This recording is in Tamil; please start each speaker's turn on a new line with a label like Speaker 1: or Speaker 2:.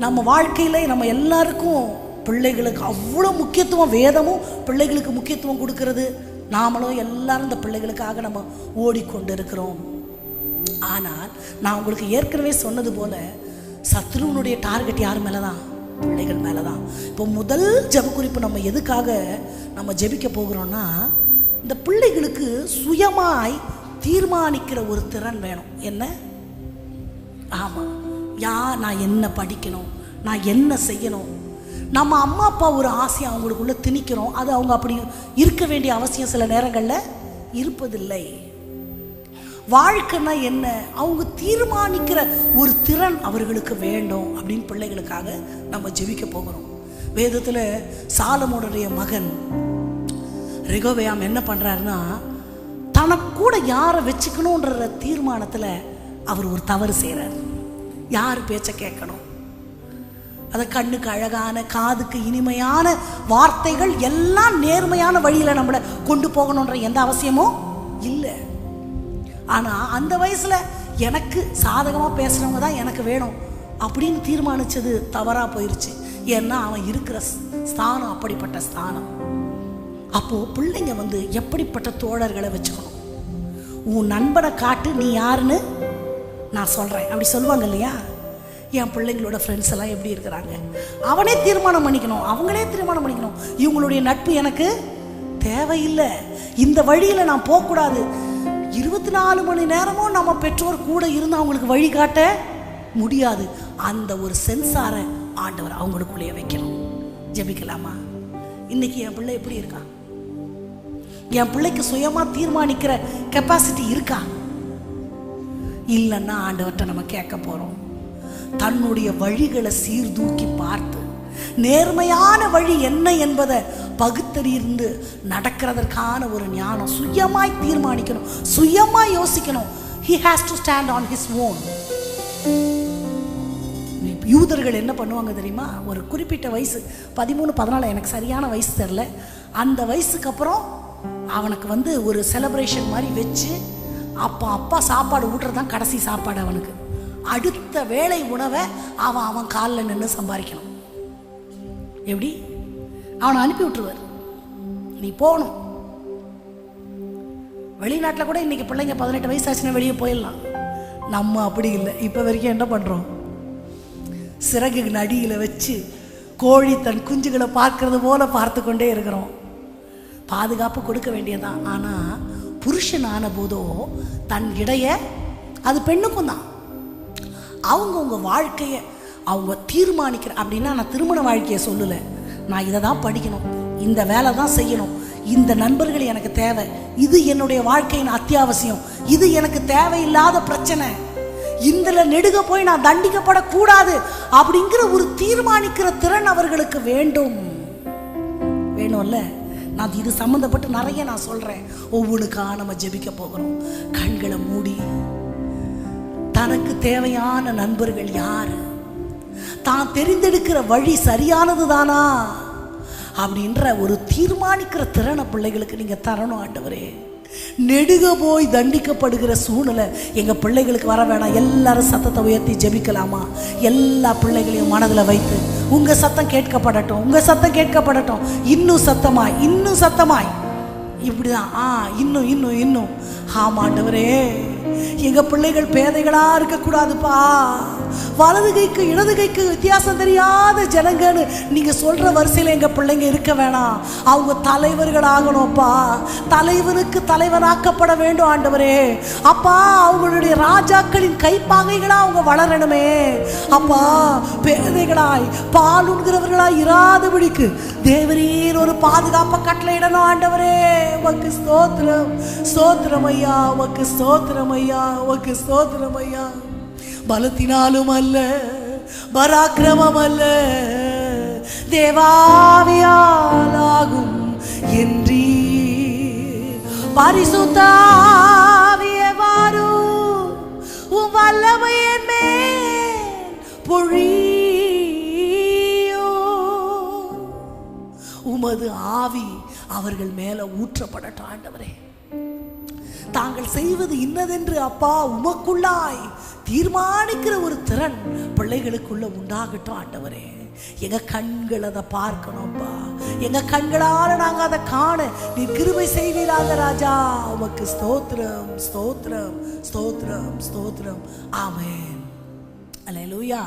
Speaker 1: நம்ம வாழ்க்கையில் நம்ம எல்லாருக்கும் பிள்ளைகளுக்கு அவ்வளோ முக்கியத்துவம் வேதமும் பிள்ளைகளுக்கு முக்கியத்துவம் கொடுக்கறது. நாமளும் எல்லாரும் இந்த பிள்ளைகளுக்காக நம்ம ஓடிக்கொண்டு இருக்கிறோம் ஆனால் நான் உங்களுக்கு ஏற்கனவே சொன்னது போல சத்ருவனுடைய டார்கெட் யார் மேலே தான் பிள்ளைகள் மேலே தான் இப்போ முதல் ஜெபக்குறிப்பு நம்ம எதுக்காக நம்ம ஜெபிக்க போகிறோம்னா இந்த பிள்ளைகளுக்கு சுயமாய் தீர்மானிக்கிற ஒரு திறன் வேணும். என்ன? ஆமாம் யார் நான் என்ன படிக்கணும்? நான் என்ன செய்யணும்? நம்ம அம்மா அப்பா ஒரு ஆசையை அவங்களுக்குள்ளே திணிக்கிறோம். அது அவங்க அப்படி இருக்க வேண்டிய அவசியம் சில நேரங்களில் இருப்பதில்லை. வாழ்க்கைன்னா என்ன? அவங்க தீர்மானிக்கிற ஒரு திறன் அவர்களுக்கு வேண்டும் அப்படின்னு பிள்ளைகளுக்காக நம்ம ஜெபிக்க போகிறோம். வேதத்தில் சாலமோடைய மகன் ரெகோபயாம் என்ன பண்ணுறாருன்னா தனக்கூட யாரை வச்சுக்கணுன்ற தீர்மானத்தில் அவர் ஒரு தவறு செய்கிறார் யார் பேச்சை கேட்கணும்? அது கண்ணுக்கு அழகான காதுக்கு இனிமையான வார்த்தைகள் எல்லாம் நேர்மையான வழியில் நம்மளை கொண்டு போகணுன்ற எந்த அவசியமும் இல்லை. ஆனால் அந்த வயசில் எனக்கு சாதகமாக பேசுகிறவங்க தான் எனக்கு வேணும் அப்படின்னு தீர்மானிச்சது தவறாக போயிடுச்சு ஏன்னா அவன் இருக்கிற ஸ்தானம் அப்படிப்பட்ட ஸ்தானம். அப்போது பிள்ளைங்க வந்து எப்படிப்பட்ட தோழர்களை வச்சுக்கணும்? உன் நண்பனை காட்டு நீ யாருன்னு நான் சொல்கிறேன் அப்படி சொல்லுவாங்க இல்லையா? என் பிள்ளைங்களோட ஃப்ரெண்ட்ஸ் எல்லாம் எப்படி இருக்கிறாங்க? அவனே தீர்மானம் பண்ணிக்கணும். அவங்களே தீர்மானம் பண்ணிக்கணும். இவங்களுடைய நட்பு எனக்கு தேவையில்லை. இந்த வழியில் நான் போகக்கூடாது. இருபத்தி நாலு மணி நேரமும் நம்ம பெற்றோர் கூட இருந்து அவங்களுக்கு வழிகாட்ட முடியாது. அந்த ஒரு சென்சாரை ஆண்டவர் அவங்களுக்குள்ளேயே வைக்கணும். ஜெபிக்கலாமா? இன்னைக்கு என் பிள்ளை எப்படி இருக்கா? என் பிள்ளைக்கு சுயமாக தீர்மானிக்கிற கெப்பாசிட்டி இருக்கா? இல்லைன்னா ஆண்டவர்கிட்ட நம்ம கேட்க போகிறோம் தன்னுடைய வழிகளை சீர்தூக்கி பார்த்து நேர்மையான வழி என்ன என்பதை பகுத்தறிந்து நடக்கிறதற்கான ஒரு ஞானம் சுயமாய் தீர்மானிக்கணும் சுயமாய் யோசிக்கணும். He has to stand on his own யூதர்கள் என்ன பண்ணுவாங்க தெரியுமா? ஒரு குறிப்பிட்ட வயசு பதிமூணு பதினாலு எனக்கு சரியான வயசு தெரில அந்த வயசுக்கு அப்புறம் அவனுக்கு வந்து ஒரு செலப்ரேஷன் மாதிரி வச்சு அப்பா அப்பா சாப்பாடு ஊட்டுறது தான் கடைசி சாப்பாடு அவனுக்கு. அடுத்த வேளை உணவை அவன் அவன் காலில் நின்று சம்பாதிக்கணும் எப்படி? அவனை அனுப்பி விட்டுருவார். நீ போகணும். வெளிநாட்டில் கூட இன்றைக்கி பிள்ளைங்க பதினெட்டு வயசு ஆச்சுன்னா வெளியே போயிடலாம். நம்ம அப்படி இல்லை. இப்போ வரைக்கும் என்ன பண்ணுறோம் சிறகு நடியில் வச்சு கோழி தன் குஞ்சுகளை பார்க்கறது போல பார்த்து கொண்டே இருக்கிறோம். பாதுகாப்பு கொடுக்க வேண்டியதான் ஆனால் புருஷன் ஆன போதோ தன் இடைய அது பெண்ணுக்கும் தான் அவங்கவுங்க வாழ்க்கையை அவங்க தீர்மானிக்கிற அப்படின்னா நான் திருமண வாழ்க்கையை சொல்லலை. நான் இதை தான் படிக்கணும் இந்த வேலை தான் செய்யணும் இந்த நண்பர்கள் எனக்கு தேவை இது என்னுடைய வாழ்க்கையின் அத்தியாவசியம் இது எனக்கு தேவையில்லாத பிரச்சனை. இதில் நெடுக போய் நான் தண்டிக்கப்படக்கூடாது அப்படிங்கிற ஒரு தீர்மானிக்கிற திறன் அவர்களுக்கு வேண்டும். வேணும்ல? நான் இது சம்மந்தப்பட்டு நிறைய நான் சொல்கிறேன் ஒவ்வொன்றுக்காக நம்ம ஜெபிக்க போகிறோம். கண்களை மூடி. தனக்கு தேவையான நண்பர்கள் யார்? தான் தெரிந்தெடுக்கிற வழி சரியானது தானா அப்படின்ற ஒரு தீர்மானிக்கிற திறனை பிள்ளைகளுக்கு நீங்கள் தரணும் ஆண்டவரே. நெடுக போய் தண்டிக்கப்படுகிற சூழ்நிலை எங்கள் பிள்ளைகளுக்கு வர வேணாம். எல்லாரும் சத்தத்தை உயர்த்தி ஜெபிக்கலாமா? எல்லா பிள்ளைகளையும் மனதில் வைத்து உங்கள் சத்தம் கேட்கப்படட்டும் உங்கள் சத்தம் கேட்கப்படட்டும். இன்னும் சத்தமாய் இன்னும் சத்தமாய். இப்படிதான். ஆ இன்னும் இன்னும் இன்னும். ஆமாண்டவரே. எங்க பிள்ளைகள் பேதைகளா இருக்கக்கூடாதுப்பா. வலது கைக்கு இடது கைக்கு வித்தியாசம் தெரியாத ஜனங்கன்னு நீங்க சொல்ற வரிசையில் எங்க பிள்ளைங்க இருக்க வேணாம். அவங்க தலைவர்கள் ஆகணும்ப்பா. தலைவனுக்கு தலைவனாக்கப்பட வேண்டும் ஆண்டவரே. அப்பா அவங்களுடைய ராஜாக்களின் கைப்பாகைகளா அவங்க வளரணுமே. அப்பா பேதைகளாய் பால் உண்கிறவர்களாய் இராதபடிக்கு தேவரீர் ஒரு பாதுகாப்பை கட்டளையிடணும் ஆண்டவரே. உமக்கு ஸ்தோத்திரம். ஸ்தோத்திரம் ஐயா உமக்கு ஸ்தோத்திரம் ஐயா உக்கு ஸ்தோத்திரம் ஐயா பலத்தினாலும் அல்ல பராக்கிரமம் அல்ல தேவாவியாலாகும் என்றீ பரிசுத்தாவியே உன் வல்லமையின் மேல் பொழியும் உமது ஆவி அவர்கள் மேல ஊற்றப்படட்டும் ஆண்டவரே தாங்கள் செய்வது இன்னதென்று அப்பா உமக்குள்ளாய் தீர்மானிக்கிற ஒரு திறன் பிள்ளைகளுக்குள்ள உண்டாகட்டும் ஆண்டவரே. எங்க கண்கள் அதை பார்க்கணும்ப்பா எங்க கண்களால நாங்க அதை காண நீ கிருபை செய்வீராக ராஜா. உமக்கு ஸ்தோத்திரம் ஸ்தோத்திரம் ஸ்தோத்திரம் ஸ்தோத்திரம். அல்ல அல்லேலூயா